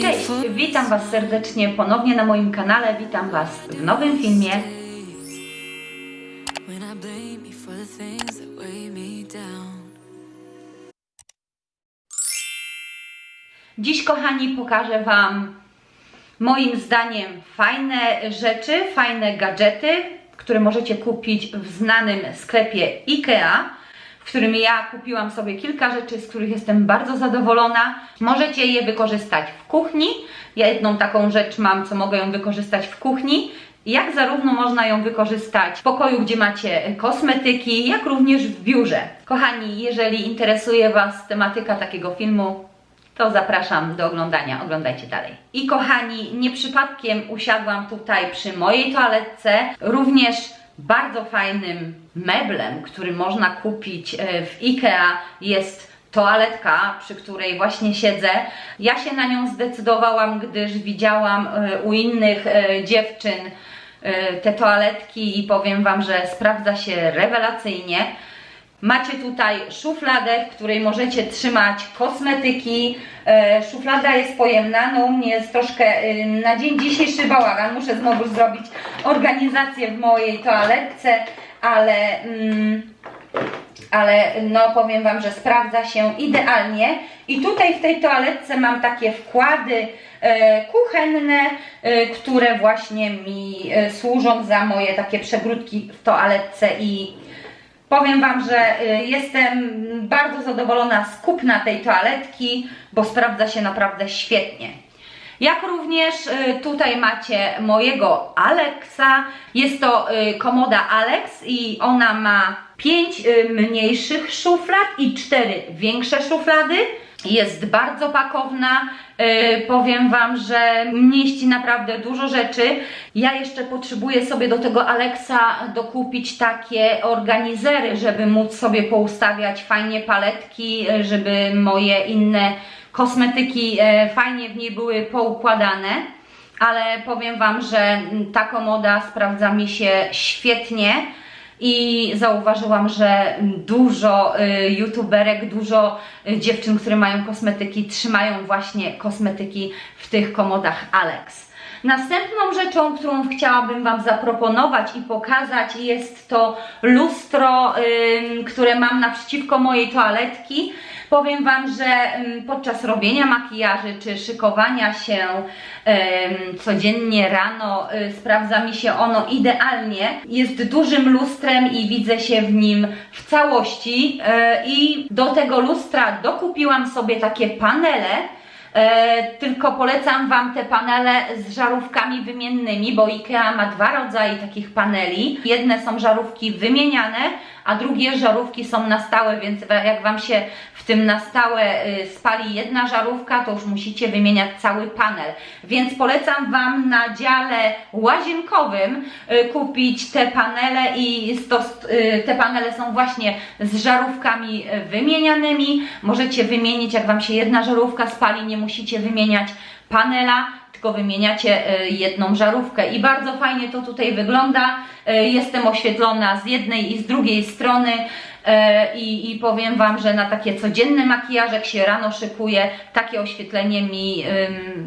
Cześć, witam Was serdecznie ponownie na moim kanale, witam Was w nowym filmie. Dziś, kochani, pokażę Wam moim zdaniem fajne rzeczy, fajne gadżety, które możecie kupić w znanym sklepie IKEA, w którym ja kupiłam sobie kilka rzeczy, z których jestem bardzo zadowolona. Możecie je wykorzystać w kuchni. Ja jedną taką rzecz mam, co mogę ją wykorzystać w kuchni. Jak zarówno można ją wykorzystać w pokoju, gdzie macie kosmetyki, jak również w biurze. Kochani, jeżeli interesuje Was tematyka takiego filmu, to zapraszam do oglądania. Oglądajcie dalej. I kochani, nie przypadkiem usiadłam tutaj przy mojej toaletce, również bardzo fajnym meblem, który można kupić e, w IKEA jest toaletka, przy której właśnie siedzę. Ja się na nią zdecydowałam, gdyż widziałam e, u innych e, dziewczyn te toaletki i powiem Wam, że sprawdza się rewelacyjnie. Macie tutaj szufladę, w której możecie trzymać kosmetyki. Szuflada jest pojemna, no u mnie jest troszkę y, na dzień dzisiejszy bałagan. Muszę znowu zrobić organizację w mojej toaletce, ale, mm, ale no powiem Wam, że sprawdza się idealnie. I tutaj w tej toaletce mam takie wkłady e, kuchenne, e, które właśnie mi e, służą za moje takie przegródki w toaletce i Powiem Wam, że y, jestem bardzo zadowolona z kupna tej toaletki, bo sprawdza się naprawdę świetnie. Jak również y, tutaj macie mojego Alexa. Jest to y, komoda Alex i ona ma 5 mniejszych szuflad i 4 większe szuflady. Jest bardzo pakowna. Powiem Wam, że mieści naprawdę dużo rzeczy. Ja jeszcze potrzebuję sobie do tego Alexa dokupić takie organizery, żeby móc sobie poustawiać fajnie paletki, żeby moje inne kosmetyki yy, fajnie w niej były poukładane. Ale powiem Wam, że ta komoda sprawdza mi się świetnie i zauważyłam, że dużo y, youtuberek, dużo y, dziewczyn, które mają kosmetyki, trzymają właśnie kosmetyki w tych komodach Alex. Następną rzeczą, którą chciałabym Wam zaproponować i pokazać jest to lustro, które mam naprzeciwko mojej toaletki. Powiem Wam, że podczas robienia makijaży czy szykowania się codziennie rano y, sprawdza mi się ono idealnie. Jest dużym lustrem i widzę się w nim w całości. y, I do tego lustra dokupiłam sobie takie panele. E, tylko polecam Wam te panele z żarówkami wymiennymi, bo IKEA ma dwa rodzaje takich paneli. Jedne są żarówki wymieniane, a drugie żarówki są na stałe, więc jak Wam się w tym na stałe y, spali jedna żarówka, to już musicie wymieniać cały panel. Więc polecam Wam na dziale łazienkowym y, kupić te panele i y, te panele są właśnie z żarówkami wymienianymi. Możecie wymienić, jak Wam się jedna żarówka spali, nie musicie wymieniać panela, wymieniacie y, jedną żarówkę i bardzo fajnie to tutaj wygląda. Y, Jestem oświetlona z jednej i z drugiej strony y, i, i powiem Wam, że na takie codzienne makijaże, jak się rano szykuję, takie oświetlenie mi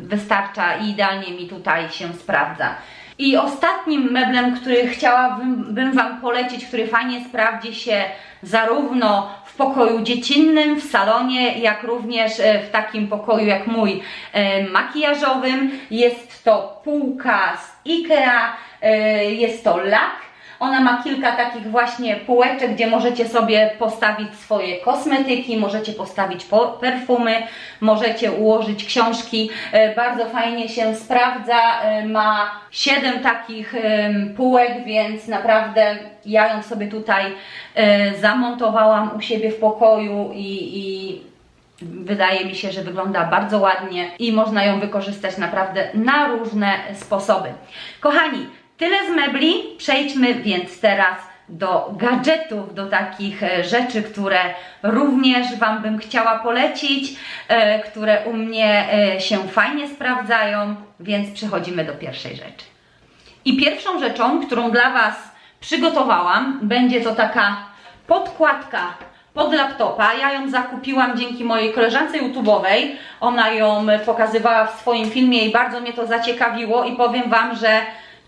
wystarcza i idealnie mi tutaj się sprawdza. I ostatnim meblem, który chciałabym bym Wam polecić, który fajnie sprawdzi się zarówno w pokoju dziecinnym, w salonie, jak również e, w takim pokoju jak mój e, makijażowym. Jest to półka z IKEA, e, jest to lak. Ona ma kilka takich właśnie półeczek, gdzie możecie sobie postawić swoje kosmetyki, możecie postawić po- perfumy, możecie ułożyć książki. E, Bardzo fajnie się sprawdza. E, Ma 7 takich em, półek, więc naprawdę ja ją sobie tutaj e, zamontowałam u siebie w pokoju i, i Wydaje mi się, że wygląda bardzo ładnie i można ją wykorzystać naprawdę na różne sposoby. Kochani, tyle z mebli. Przejdźmy więc teraz do gadżetów, do takich e, rzeczy, które również Wam bym chciała polecić, e, które u mnie e, się fajnie sprawdzają, więc przechodzimy do pierwszej rzeczy. I pierwszą rzeczą, którą dla Was przygotowałam, będzie to taka podkładka pod laptopa. Ja ją zakupiłam dzięki mojej koleżance YouTube'owej. Ona ją pokazywała w swoim filmie i bardzo mnie to zaciekawiło i powiem Wam, że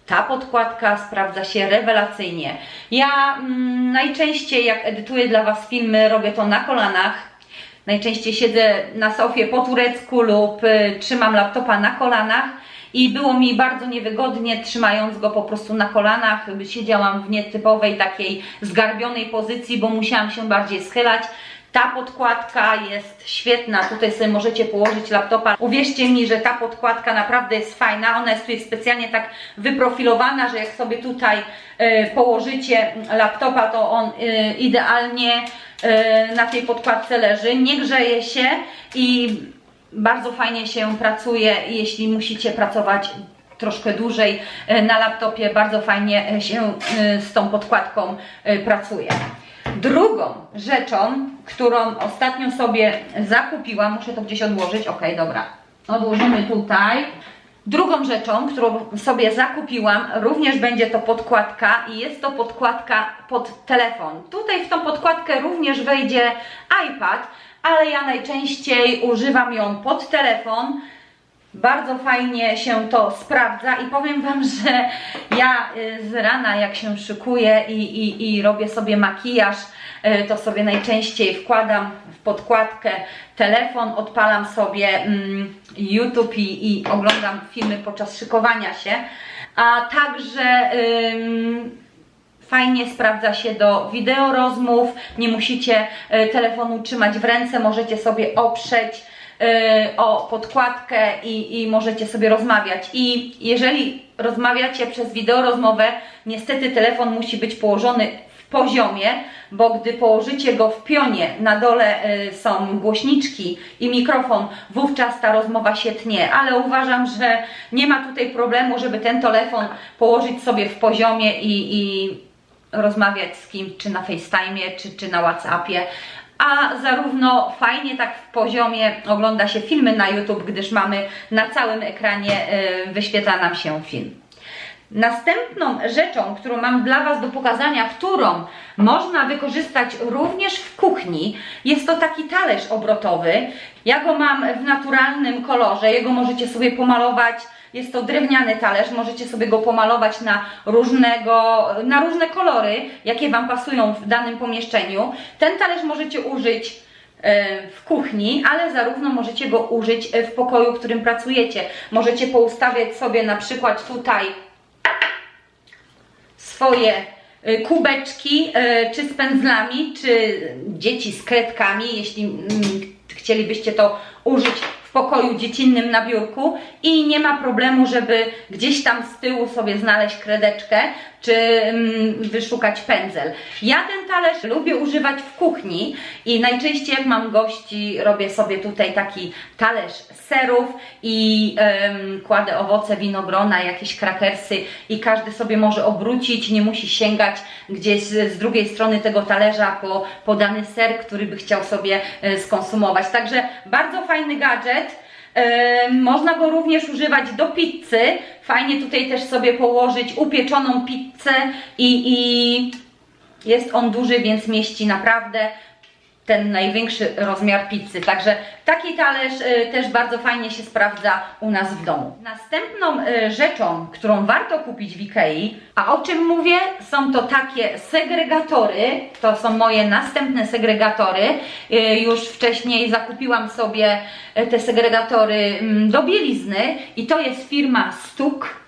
ta podkładka sprawdza się rewelacyjnie. Ja mm, najczęściej jak edytuję dla Was filmy, robię to na kolanach. Najczęściej siedzę na sofie po turecku lub y, trzymam laptopa na kolanach i było mi bardzo niewygodnie trzymając go po prostu na kolanach. Siedziałam w nietypowej takiej zgarbionej pozycji, bo musiałam się bardziej schylać. Ta podkładka jest świetna, tutaj sobie możecie położyć laptopa. Uwierzcie mi, że ta podkładka naprawdę jest fajna. Ona jest tutaj specjalnie tak wyprofilowana, że jak sobie tutaj e, położycie laptopa, to on e, idealnie e, na tej podkładce leży. Nie grzeje się i bardzo fajnie się pracuje, jeśli musicie pracować troszkę dłużej na laptopie, bardzo fajnie się z tą podkładką pracuje. Drugą rzeczą, którą ostatnio sobie zakupiłam, muszę to gdzieś odłożyć, ok, dobra, odłożymy tutaj. Drugą rzeczą, którą sobie zakupiłam, również będzie to podkładka i jest to podkładka pod telefon. Tutaj w tą podkładkę również wejdzie iPad, ale ja najczęściej używam ją pod telefon. Bardzo fajnie się to sprawdza i powiem Wam, że ja y, z rana jak się szykuję i, i, i robię sobie makijaż, y, to sobie najczęściej wkładam w podkładkę telefon, odpalam sobie mm, YouTube i, i oglądam filmy podczas szykowania się, a także ym, Fajnie sprawdza się do wideo rozmów, nie musicie e, telefonu trzymać w ręce, możecie sobie oprzeć o podkładkę i, i możecie sobie rozmawiać. I jeżeli rozmawiacie przez wideo rozmowę, niestety telefon musi być położony w poziomie, bo gdy położycie go w pionie, na dole e, są głośniczki i mikrofon, wówczas ta rozmowa się tnie, ale uważam, że nie ma tutaj problemu, żeby ten telefon położyć sobie w poziomie i, i rozmawiać z kimś, czy na FaceTime, czy, czy na WhatsAppie. A zarówno fajnie tak w poziomie ogląda się filmy na YouTube, gdyż mamy na całym ekranie y, wyświetla nam się film. Następną rzeczą, którą mam dla Was do pokazania, którą można wykorzystać również w kuchni, jest to taki talerz obrotowy. Ja go mam w naturalnym kolorze, jego możecie sobie pomalować. Jest to drewniany talerz, możecie sobie go pomalować na, różnego, na różne kolory, jakie Wam pasują w danym pomieszczeniu. Ten talerz możecie użyć e, w kuchni, ale zarówno możecie go użyć e, w pokoju, w którym pracujecie. Możecie poustawiać sobie na przykład tutaj swoje y, kubeczki, czy z pędzlami, czy dzieci z kredkami, jeśli mm, chcielibyście to użyć w pokoju dziecinnym na biurku i nie ma problemu, żeby gdzieś tam z tyłu sobie znaleźć kredeczkę, czy mm, wyszukać pędzel. Ja ten talerz lubię używać w kuchni i najczęściej jak mam gości, robię sobie tutaj taki talerz serów i em, kładę owoce, winogrona, jakieś krakersy i każdy sobie może obrócić, nie musi sięgać gdzieś z, z drugiej strony tego talerza po podany ser, który by chciał sobie e, skonsumować. Także bardzo fajny gadżet. Można go również używać do pizzy. Fajnie tutaj też sobie położyć upieczoną pizzę i, i jest on duży, więc mieści naprawdę ten największy rozmiar pizzy. Także taki talerz y, też bardzo fajnie się sprawdza u nas w domu. Następną y, rzeczą, którą warto kupić w Ikei, a o czym mówię, są to takie segregatory. To są moje następne segregatory. Y, już wcześniej zakupiłam sobie te segregatory mm, do bielizny i to jest firma Stuk.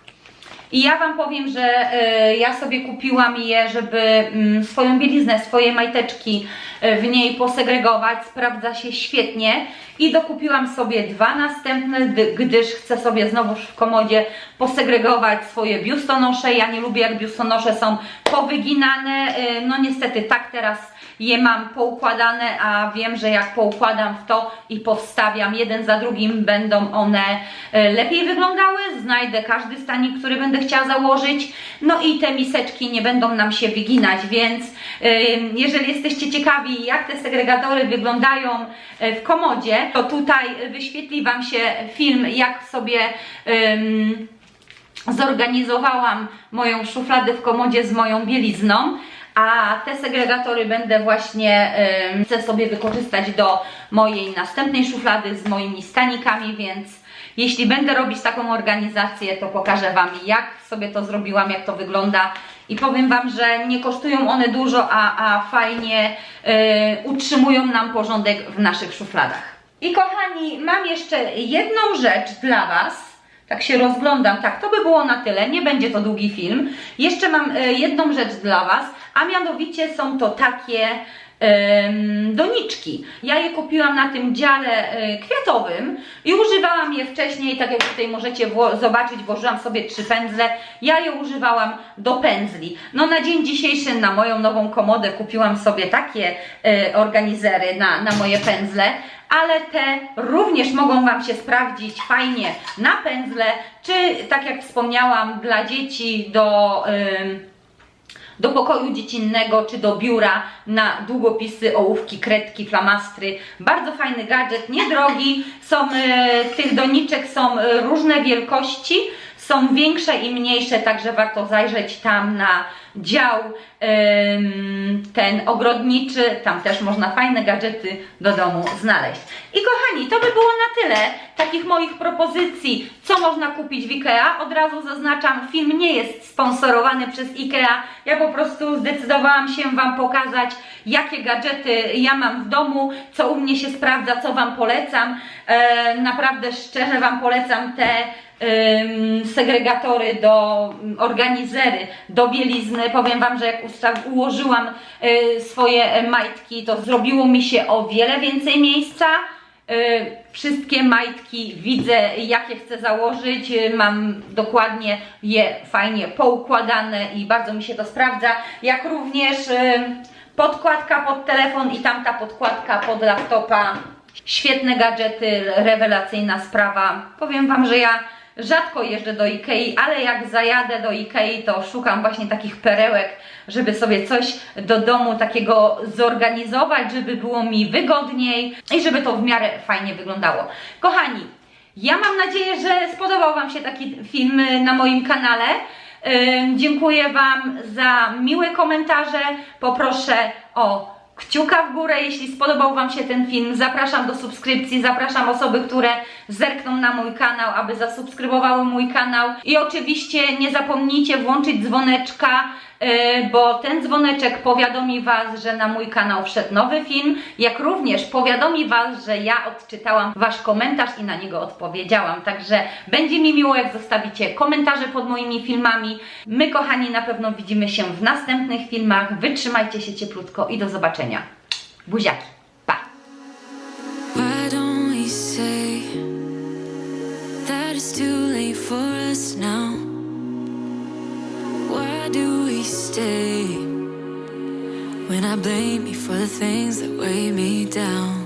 I ja Wam powiem, że e, ja sobie kupiłam je, żeby mm, swoją bieliznę, swoje majteczki e, w niej posegregować. Sprawdza się świetnie. I dokupiłam sobie dwa następne, gdy- gdyż chcę sobie znowuż w komodzie posegregować swoje biustonosze. Ja nie lubię jak biustonosze są powyginane. E, No niestety tak teraz je mam poukładane, a wiem, że jak poukładam w to i powstawiam jeden za drugim, będą one e, lepiej wyglądały. Znajdę każdy stanik, który będę chciała założyć. No i te miseczki nie będą nam się wyginać, więc e, jeżeli jesteście ciekawi, jak te segregatory wyglądają e, w komodzie, to tutaj wyświetli Wam się film, jak sobie. zorganizowałam moją szufladę w komodzie z moją bielizną. A te segregatory będę właśnie em, chcę sobie wykorzystać do mojej następnej szuflady z moimi stanikami, więc jeśli będę robić taką organizację, to pokażę Wam, jak sobie to zrobiłam, jak to wygląda i powiem Wam, że nie kosztują one dużo, a, a fajnie e, utrzymują nam porządek w naszych szufladach. I kochani, mam jeszcze jedną rzecz dla Was. Tak się rozglądam, tak, to by było na tyle, nie będzie to długi film. Jeszcze mam e, jedną rzecz dla Was, a mianowicie są to takie doniczki. Ja je kupiłam na tym dziale e, kwiatowym i używałam je wcześniej, tak jak tutaj możecie zobaczyć, włożyłam sobie trzy pędzle. Ja je używałam do pędzli. No na dzień dzisiejszy na moją nową komodę kupiłam sobie takie e, organizery na, na moje pędzle, ale te również mogą Wam się sprawdzić fajnie na pędzle, czy tak jak wspomniałam, dla dzieci do... em, do pokoju dziecinnego czy do biura na długopisy, ołówki, kredki, flamastry. Bardzo fajny gadżet, niedrogi. Są, e, tych doniczek są e, różne wielkości, są większe i mniejsze, także warto zajrzeć tam na dział ten ogrodniczy. Tam też można fajne gadżety do domu znaleźć. I kochani, to by było na tyle takich moich propozycji, co można kupić w IKEA. Od razu zaznaczam, film nie jest sponsorowany przez IKEA. Ja po prostu zdecydowałam się Wam pokazać, jakie gadżety ja mam w domu, co u mnie się sprawdza, co Wam polecam. E, naprawdę szczerze Wam polecam te segregatory do organizery, do bielizny. Powiem Wam, że jak ułożyłam y, swoje e, majtki, to zrobiło mi się o wiele więcej miejsca. Y, Wszystkie majtki widzę, jakie chcę założyć. Y, Mam dokładnie je fajnie poukładane i bardzo mi się to sprawdza. Jak również podkładka pod telefon i tamta podkładka pod laptopa. Świetne gadżety, rewelacyjna sprawa. Powiem Wam, że ja rzadko jeżdżę do Ikei, ale jak zajadę do Ikei, to szukam właśnie takich perełek, żeby sobie coś do domu takiego zorganizować, żeby było mi wygodniej i żeby to w miarę fajnie wyglądało. Kochani, ja mam nadzieję, że spodobał Wam się taki film na moim kanale. Dziękuję Wam za miłe komentarze. Poproszę o kciuka w górę, jeśli spodobał Wam się ten film. Zapraszam do subskrypcji, zapraszam osoby, które zerkną na mój kanał, aby zasubskrybowały mój kanał. I oczywiście nie zapomnijcie włączyć dzwoneczka, bo ten dzwoneczek powiadomi Was, że na mój kanał wszedł nowy film, jak również powiadomi Was, że ja odczytałam Wasz komentarz i na niego odpowiedziałam. Także będzie mi miło, jak zostawicie komentarze pod moimi filmami. My, kochani, na pewno widzimy się w następnych filmach. Wytrzymajcie się cieplutko i do zobaczenia. Buziaki. When I blame you for the things that weigh me down?